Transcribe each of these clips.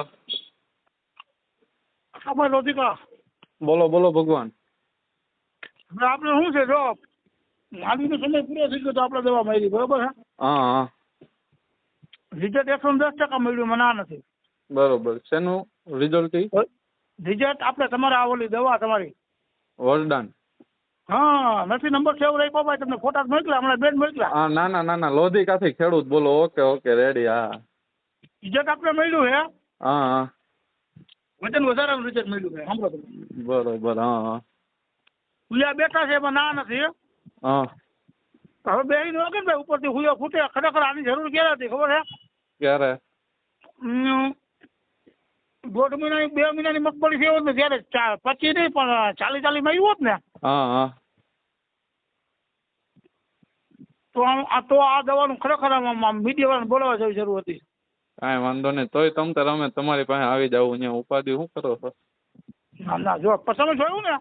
હાલો આપણે લોધિકા બોલો બોલો ભગવાન. હવે આપણે શું છે જો માંડવીનો સમય પૂરો થઈ ગયો તો આપણે દવા મારી બરોબર હા હા. રિઝલ્ટ એકસો દસ ટકા મળ્યું મને આ નથી. બરોબર. શેનું રિઝલ્ટ ઈ રિઝલ્ટ આપણે તમારે આવેલી ઓલી દવા તમારી. વરદાન. હા નથી નંબર સેવ રાખ્યો ભાઈ તમને ફોટા મોકલ્યા હમણાં બેન મોકલ્યા હા ના ના ના ના લોધિકાથી ખેડૂત બોલો ઓકે ઓકે રેડી હા. રિઝલ્ટ આપણે મળ્યું છે. હા હા. વજન વધારાનું રિઝલ્ટ મળ્યું છે સાંભળો તમે. બરોબર હા હા. હુયા બેઠા છે એમાં ના નથી હા. હવે બે નો કે ભાઈ ઉપરથી હુયો ફૂટે ખરેખર આની જરૂર ક્યારે હતી ખબર છે? ક્યારે? દોઢ મહિનાની બે મહિનાની મગફળી છે ને ત્યારે ચા- પચીસ નહીં પણ ચાલી ચાલી માં આવ્યું હોત ને. હા હા. તો આ તો આ દવાનું ખરેખર મીડિયા વાળાને બોલાવવા જેવી જરૂર હતી. કાંઈ વાંધો નહીં. તોય તમ તાર અમે તમારી પાસે આવી જાવ અહીંયા ઉપાધિ શું કરો છો? ના ના જો પસંદ જોયું ને?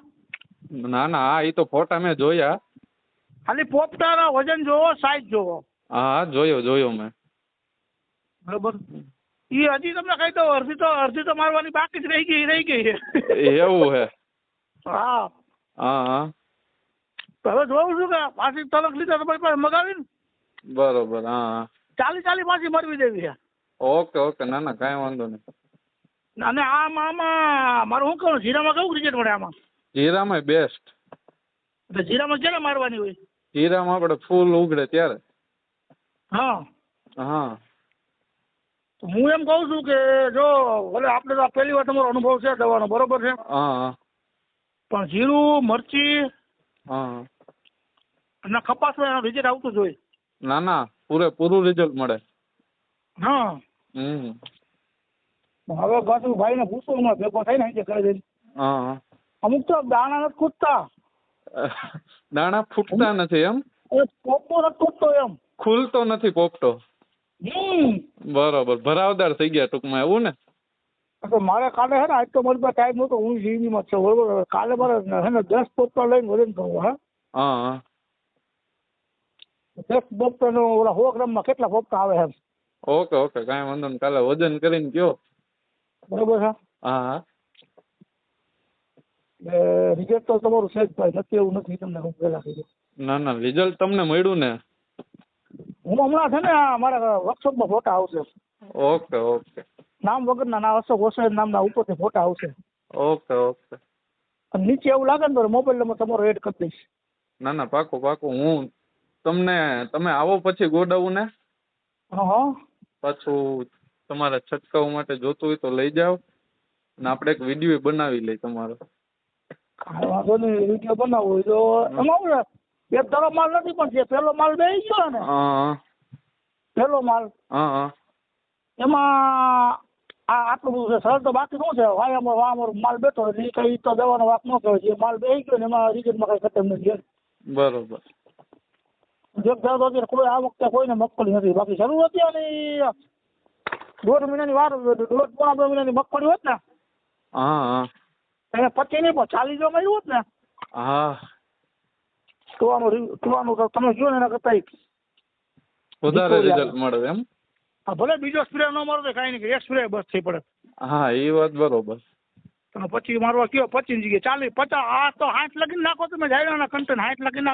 ના ના હા એ તો ફોટા મેં જોયા. ખાલી પોપટાના વજન જોવો સાઈઝ જોવો. હા જોયો જોયો મેં. બરોબર. એ હજી તમને કહી દઉં અડધી તો અડધી તો મારવાની બાકી જ રહી ગઈ રહી ગઈ છે. એવું હે? હા. હા હવે જોઉં છું કે પાછી તલક લીધા તમારી પાસે મગાવીને? બરોબર હા હા. ચાલી ચાલી પાછી મરવી દેવી છે. Okay okay. ના ના કાંઈ વાંધો નહીં. અને આમ આમાં મારું શું કહું જીરામાં કેવું ક્રિકેટ મળે આમાં? જીરામાં બેસ્ટ એટલે જીરામાં ક્યારે મારવાની હોય? જીરામાં આપણે ફૂલ ઉગડે ત્યારે. હા. હા. તો હું એમ કહું છું કે જો ભલે આપણે તો પહેલી વાર તમારો અનુભવ છે દવાનો બરોબર છે? હા. હા પણ જીરું મરચી હા. અને કપાસમાં રિઝલ્ટ આવતું જ હોય. ના ના. પૂરેપૂરું રિઝલ્ટ મળે. હા. હવે પાછું ભાઈને પૂછો હમણાં ભેગો થાય ને કરે છે અમુક તો દાણા નથી ખૂટતા. દાણા ફૂટતા નથી એમ? પોપટો નથી ખૂટતો એમ. ખુલતો નથી પોપટો? બરોબર. ભરાવદાર થઈ ગયા ટૂંકમાં એવું ને? તો મારે કાલે હે ને આજ તો મારી પાસે ટાઈમ નહોતો હું જીવી માં છું બરોબર? કાલે મારે હે ને દસ પોપટા લઈને વજન કરવું હા? હા દસ પોપટા નો ઓલા સો ગ્રામમાં કેટલા પોપટા આવે એમ? ઓકે ઓકે કાંઈ વાંધો નહીં. કાલે વજન કરીને કયો. બરોબર છે. હા હા. એટલે રિઝલ્ટ તો તમારું છે જ ભાઈ નથી એવું નથી તમને હું પહેલા દઉં ના ના રિઝલ્ટ તમને મળ્યું ને? હું હમણાં છે ને આ મારા વર્કશોપમાં ફોટા આવશે. Okay okay. નામ વગરના ના અશોક ઓસરાય નામના ઉપરથી ફોટા આવશે. Okay okay. અને નીચે એવું લાગે ને તો મોબાઈલ નંબર તમારો એડ કરી દઈશ. ના ના પાકું પાકું. હું તમને તમે આવો પછી ગોડાઉન? હા. પાછું તમારા છંટકાવ માટે જોતું હોય તો લઈ જાઓ. ને આપણે એક વીડિયો બનાવી લઈ તમારો. કાંઈ વાંધો નહીં વીડિયો બનાવવો હોય તો એમાં એક ધારો માલ નથી પણ જે પહેલો માલ બેસી ગયો ને. હા પહેલો માલ. હા. હા એમાં આ આટલું બધું છે. સરળ તો બાકી શું છે? વાયામાં વાયામાં માલ બેઠો એટલે કઈ તો દવાનો વાક ન કહેવાય. જે માલ બેસી ગયો ને એમાં રિઝલ્ટમાં કઈ ખતમ નથી. બરોબર. ધારો અત્યારે કોઈ આ વખતે કોઈને મગફળી નથી. બાકી શરૂ હતી અને દોઢ મહિનાની વાર દોઢ પોણા બે મહિનાની મગફળી હોત ને હા હા. એને પચી નહીં પણ ચાલી જો મળ્યું હોત ને હા. આનું તો તમે જોયું ને એના કરતા વધારે રિઝલ્ટ મળે એમ? હા ભલે બીજો સ્પ્રે ન મારો તો કાંઈ નહીં એક સ્પ્રે બસ થઈ પડે. હા એ વાત બરોબર. તમે પછી મારવા કયો પચીસ જગ્યાએ ચાલી પચાસ આ તો હાથ લગીને નાખો તમે જાય કન્ટેન્ટ હાથ લગીને